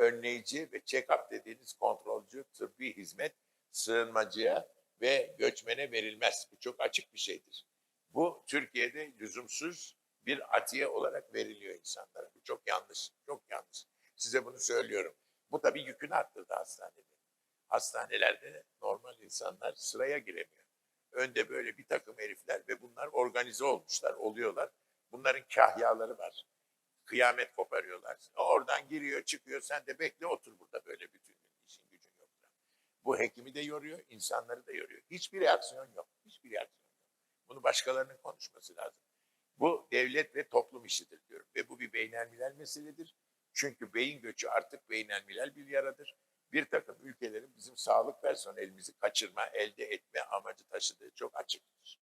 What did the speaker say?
önleyici ve check-up dediğiniz kontrolcü tıbbi hizmet sığınmacıya ve göçmene verilmez. Bu çok açık bir şeydir. Bu Türkiye'de lüzumsuz bir atiye olarak veriliyor insanlara. Bu çok yanlış, çok yanlış. Size bunu söylüyorum. Bu tabii yükünü arttırdı hastanede. Hastanelerde normal insanlar sıraya giremiyor. Önde böyle bir takım herifler ve bunlar organize olmuşlar, oluyorlar. Bunların kahyaları var. Kıyamet koparıyorlar. Oradan giriyor, çıkıyor. Sen de bekle otur burada böyle bütün gün. işin gücün yok. Bu hekimi de yoruyor, insanları da yoruyor. Hiçbir reaksiyon yok. Hiçbir reaksiyon yok. Bunu başkalarının konuşması lazım. Bu devlet ve toplum işidir diyorum. Ve bu bir beynelmilel meseledir. Çünkü beyin göçü artık beynelmilel bir yaradır. Bir takım ülkelerin bizim sağlık personelimizi kaçırma, elde etme amacı taşıdığı çok açıktır.